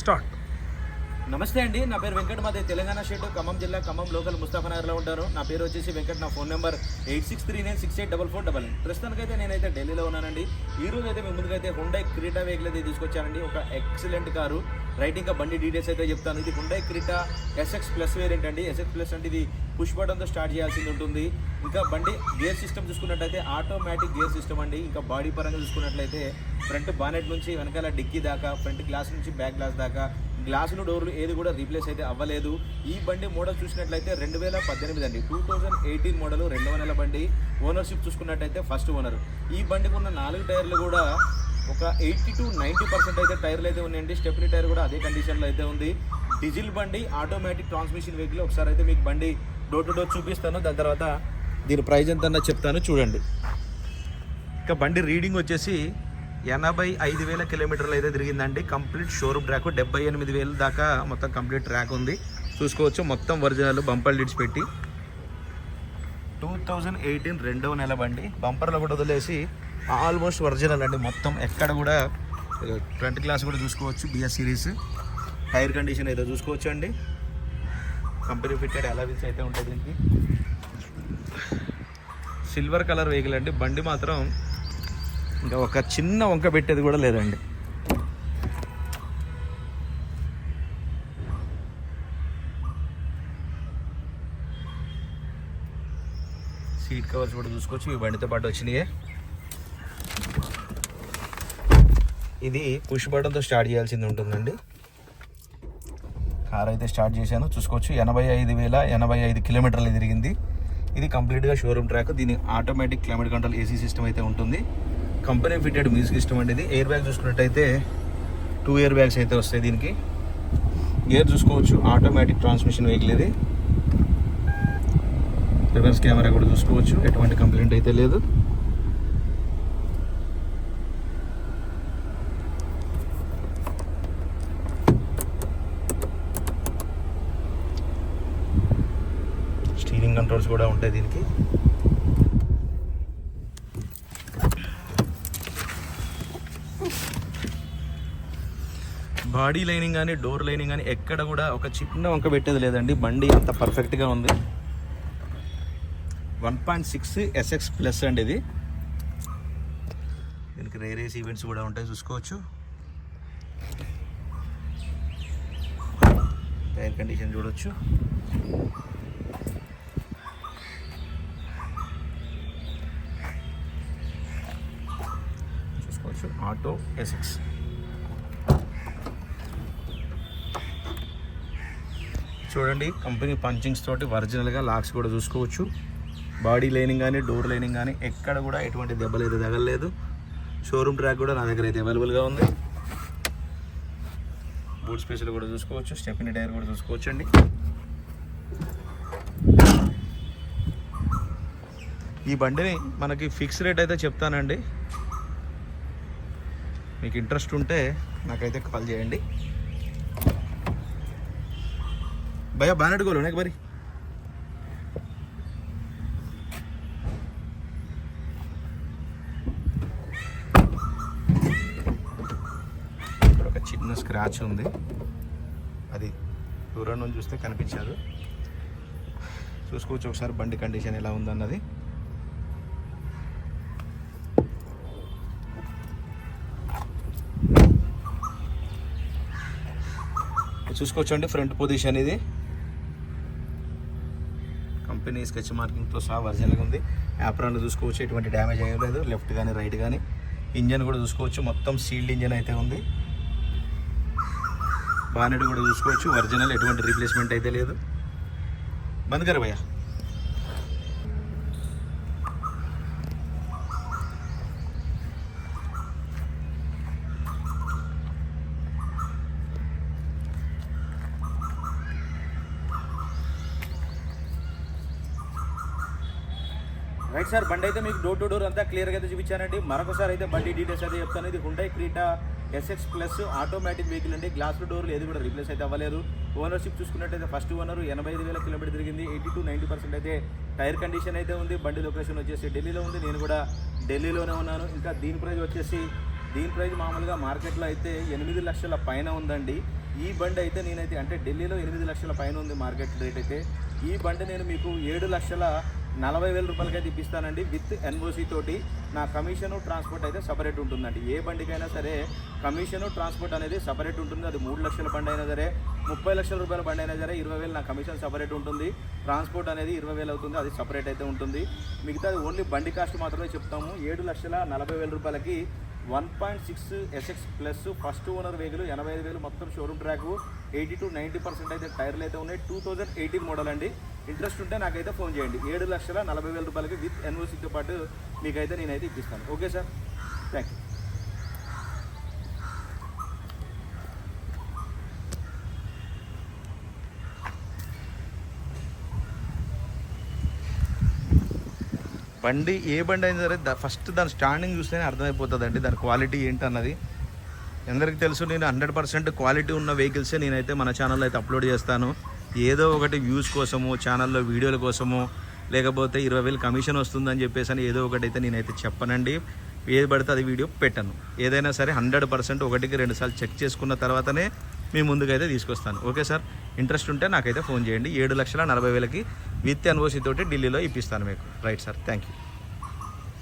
Start. నమస్తే అండి నా పేరు వెంకట మాదే తెలంగాణ స్టేట్ ఖమ్మం జిల్లా ఖమ్మం లోకల్ ముస్తాఫనగర్లో ఉంటాను నా పేరు వచ్చేసి వెంకట్ నా phone number eight six three nine six eight double four double nine ప్రస్తుతానికైతే నేనైతే ఢిల్లీలో ఉన్నానండి. ఈ రోజు అయితే మీ ముందుకైతే హుండై క్రీటా వెహికల్ అయితే తీసుకొచ్చానండి. ఒక ఎక్సలెంట్ కారు. రైట్ ఇంకా బండి డీటెయిల్స్ అయితే చెప్తాను. ఇది Hyundai Creta SX plus variant అండి. ఎస్ఎక్స్ ప్లస్ అంటే ఇది పుష్ బటన్తో స్టార్ట్ చేయాల్సింది ఉంటుంది. ఇంకా బండి గేర్ సిస్టమ్ చూసుకున్నట్లయితే ఆటోమేటిక్ గేర్ సిస్టమ్ అండి. ఇంకా బాడీ పరంగా చూసుకున్నట్లయితే ఫ్రంట్ బానెట్ నుంచి వెనకాల డిక్కీ దాకా ఫ్రంట్ గ్లాస్ నుంచి బ్యాక్ గ్లాస్ దాకా గ్లాసులు డోర్లు ఏది కూడా రీప్లేస్ అయితే అవ్వలేదు. ఈ బండి మోడల్ చూసినట్లయితే రెండు వేల పద్దెనిమిది అండి. టూ థౌజండ్ ఎయిటీన్ మోడల్ రెండవ నెల బండి. ఓనర్షిప్ చూసుకున్నట్టయితే ఫస్ట్ ఓనర్. ఈ బండికి ఉన్న నాలుగు టైర్లు కూడా ఒక ఎయిటీ టు నైంటీ పర్సెంట్ అయితే టైర్లు అయితే ఉన్నాయండి. స్టెప్నీ టైర్ కూడా అదే కండిషన్లో అయితే ఉంది. డీజిల్ బండి ఆటోమేటిక్ ట్రాన్స్మిషన్ వెహికల్. ఒకసారి అయితే మీకు బండి డోర్ టు డోర్ చూపిస్తాను. దాని తర్వాత దీని ప్రైజ్ ఎంత చెప్తాను చూడండి. ఇంకా బండి రీడింగ్ వచ్చేసి ఎనభై ఐదు వేల కిలోమీటర్లు అయితే తిరిగిందండి. కంప్లీట్ షోరూమ్ ట్రాక్ డెబ్బై ఎనిమిది వేల దాకా మొత్తం కంప్లీట్ ట్రాక్ ఉంది. చూసుకోవచ్చు మొత్తం ఒరిజినల్ బంపర్ లిడ్స్ పెట్టి. టూ థౌజండ్ ఎయిటీన్ రెండవ నెల బండి. బంపర్లో కూడా వదిలేసి ఆల్మోస్ట్ ఒరిజినల్ అండి. మొత్తం ఎక్కడ కూడా ఫ్రంట్ గ్లాస్ కూడా చూసుకోవచ్చు బిఎస్ సిరీస్. టైర్ కండిషన్ అయితే చూసుకోవచ్చు అండి కంపెనీ ఫిట్టెడ్ అలవిన్స్ అయితే ఉంటుంది దీనికి. సిల్వర్ కలర్ వెహికల్ అండి. బండి మాత్రం ఇంకా ఒక చిన్న వంక పెట్టేది కూడా లేదండి. సీట్ కవర్స్ కూడా చూసుకోవచ్చు. ఈ బండితో పాటు వచ్చినాయే. ఇది పుష్ బటన్తో స్టార్ట్ చేయాల్సింది ఉంటుందండి. కార్ అయితే స్టార్ట్ చేశాను. చూసుకోవచ్చు. ఎనభై ఐదు వేల ఎనభై ఐదు కిలోమీటర్లు తిరిగింది. ఇది కంప్లీట్గా షోరూమ్ ట్రాక్. దీని automatic climate control AC system అయితే ఉంటుంది. కంపెనీ ఫిట్టెడ్ మ్యూజిక్ సిస్టమ్ అండి ఇది. ఎయిర్ బ్యాగ్ చూసుకున్నట్టయితే టూ ఇయర్ బ్యాగ్స్ అయితే వస్తాయి దీనికి. గేర్ చూసుకోవచ్చు. ఆటోమేటిక్ ట్రాన్స్మిషన్ వెహికల్ ఇది. రివర్స్ కెమెరా కూడా చూసుకోవచ్చు. ఎటువంటి కంప్లైంట్ అయితే లేదు. కంట్రోల్స్ కూడా ఉంటాయి దీనికి. బాడీ లైనింగ్ కానీ డోర్ లైనింగ్ కానీ ఎక్కడ కూడా ఒక చిన్న వంక పెట్టేది లేదండి. బండి అంత పర్ఫెక్ట్గా ఉంది. One point six SX plus అండి ఇది. దీనికి రేరేస్ ఈవెంట్స్ కూడా ఉంటాయి చూసుకోవచ్చు. టైర్ కండిషన్ చూడొచ్చు చూసుకోవచ్చు ఆటో ఎస్ఎక్స్. చూడండి కంపెనీ పంచింగ్స్ తోటి ఒరిజినల్గా లాక్స్ కూడా చూసుకోవచ్చు. బాడీ లైనింగ్ కానీ డోర్ లైనింగ్ కానీ ఎక్కడ కూడా ఎటువంటి దెబ్బలు అయితే తగలలేదు. షోరూమ్ ట్రాక్ కూడా నా దగ్గర అయితే అవైలబుల్గా ఉంది. బూట్ స్పేస్లు కూడా చూసుకోవచ్చు స్టెప్ని టైర్ కూడా చూసుకోవచ్చు అండి ఈ బండిని మనకి ఫిక్స్ రేట్ అయితే చెప్తానండి. మీకు ఇంట్రెస్ట్ ఉంటే నాకైతే కాల్ చేయండి. భయ బానెట్ గోలు నాకు మరి ఇక్కడ ఒక చిన్న స్క్రాచ్ ఉంది. అది దూరం నుంచి చూస్తే కనిపించదు. చూసుకోవచ్చు ఒకసారి బండి కండిషన్ ఎలా ఉందన్నది. చూసుకోవచ్చు అండి ఫ్రంట్ పొజిషన్ ఇది. కంపెనీ స్కెచ్ మార్కింగ్తో సహా ఒరిజినల్గా ఉంది. యాప్రాన్లో చూసుకోవచ్చు ఎటువంటి డ్యామేజ్ అయ్యలేదు లెఫ్ట్ కానీ రైట్ కానీ ఇంజన్ కూడా చూసుకోవచ్చు. మొత్తం సీల్డ్ ఇంజన్ అయితే ఉంది. బానెట్ కూడా చూసుకోవచ్చు. ఒరిజినల్ ఎటువంటి రీప్లేస్మెంట్ అయితే లేదు. బంద్ గారు భయ్యా. రైట్ సార్ బండి అయితే మీకు డోర్ టు డోర్ అంతా క్లియర్గా అయితే చూపించానండి మరొకసారి అయితే బండి డీటెయిల్స్ అయితే చెప్తాను. ఇది Hyundai Creta SX plus automatic vehicle అండి. గ్లాస్ డోర్లు ఏది కూడా రీప్లేస్ అయితే అవ్వలేదు ఓనర్షిప్ చూసుకున్నట్టయితే ఫస్ట్ ఓనర్ ఎనభై ఐదు వేల కిలోమీటర్ తిరిగింది. ఎయిటీ టు నైంటీ పర్సెంట్ అయితే టైర్ కండిషన్ అయితే ఉంది. బండి లొకేషన్ వచ్చేసి ఢిల్లీలో ఉంది. నేను కూడా ఢిల్లీలోనే ఉన్నాను. ఇంకా దీని ప్రైస్ వచ్చేసి దీని ప్రైజ్ మామూలుగా మార్కెట్లో అయితే ఎనిమిది లక్షల పైన ఉందండి. ఈ బండి అయితే నేనైతే అంటే ఢిల్లీలో ఎనిమిది లక్షల పైన ఉంది మార్కెట్ రేట్ అయితే. ఈ బండి నేను మీకు ఏడు లక్షల నలభై వేల రూపాయలకైతే ఇప్పిస్తానండి విత్ ఎన్ఓసి తోటి. నా కమిషన్ ట్రాన్స్పోర్ట్ అయితే సపరేట్ ఉంటుందండి. ఏ బండికైనా సరే కమిషన్ ట్రాన్స్పోర్ట్ అనేది సపరేట్ ఉంటుంది. అది మూడు లక్షల బండి అయినా సరే ముప్పై లక్షల రూపాయల బండి అయినా సరే ఇరవై వేలు నా కమిషన్ సపరేట్ ఉంటుంది. ట్రాన్స్పోర్ట్ అనేది ఇరవై వేలు అవుతుంది. అది సపరేట్ అయితే ఉంటుంది. మిగతాది ఓన్లీ బండి కాస్ట్ మాత్రమే చెప్తాము. ఏడు లక్షల నలభై వేల రూపాయలకి one point six SX plus first owner vehicle ఎనభై ఐదు వేలు మొత్తం showroom track eighty to ninety percent అయితే టైర్లు అయితే ఉన్నాయి. టూ థౌజండ్ ఎయిటీన్ మోడల్ అండి. ఇంట్రెస్ట్ ఉంటే నాకైతే ఫోన్ చేయండి. ఏడు లక్షల నలభై వేల రూపాయలకి విత్ ఎన్ఓసీతో పాటు మీకైతే నేనైతే ఇప్పిస్తాను. ఓకే సార్ థ్యాంక్ యూ బండి ఏ బండి అయినా సరే దా- ఫస్ట్ దాని స్టాండింగ్ చూస్తేనే అర్థమైపోతుందండి. దాని క్వాలిటీ ఏంటన్నది. అందరికీ తెలుసు నేను హండ్రెడ్ పర్సెంట్ క్వాలిటీ ఉన్న వెహికల్సే నేనైతే మన ఛానల్లో అయితే అప్లోడ్ చేస్తాను. ఏదో ఒకటి వ్యూస్ కోసము ఛానల్లో వీడియోల కోసము లేకపోతే ఇరవై వేలు కమిషన్ వస్తుందని చెప్పేసి అని ఏదో ఒకటి అయితే నేనైతే చెప్పనండి. ఏది పడితే అది వీడియో పెట్టను. ఏదైనా సరే హండ్రెడ్ పర్సెంట్ ఒకటికి రెండుసార్లు చెక్ చేసుకున్న తర్వాతనే మీ ముందుకైతే తీసుకొస్తాను. Okay sir? ఇంట్రెస్ట్ ఉంటే నాకైతే ఫోన్ చేయండి. ఏడు లక్షల నలభై వేలకి విత్ ఎన్ఓసి తోటి ఢిల్లీలో ఇప్పిస్తాను మీకు. Right sir thank you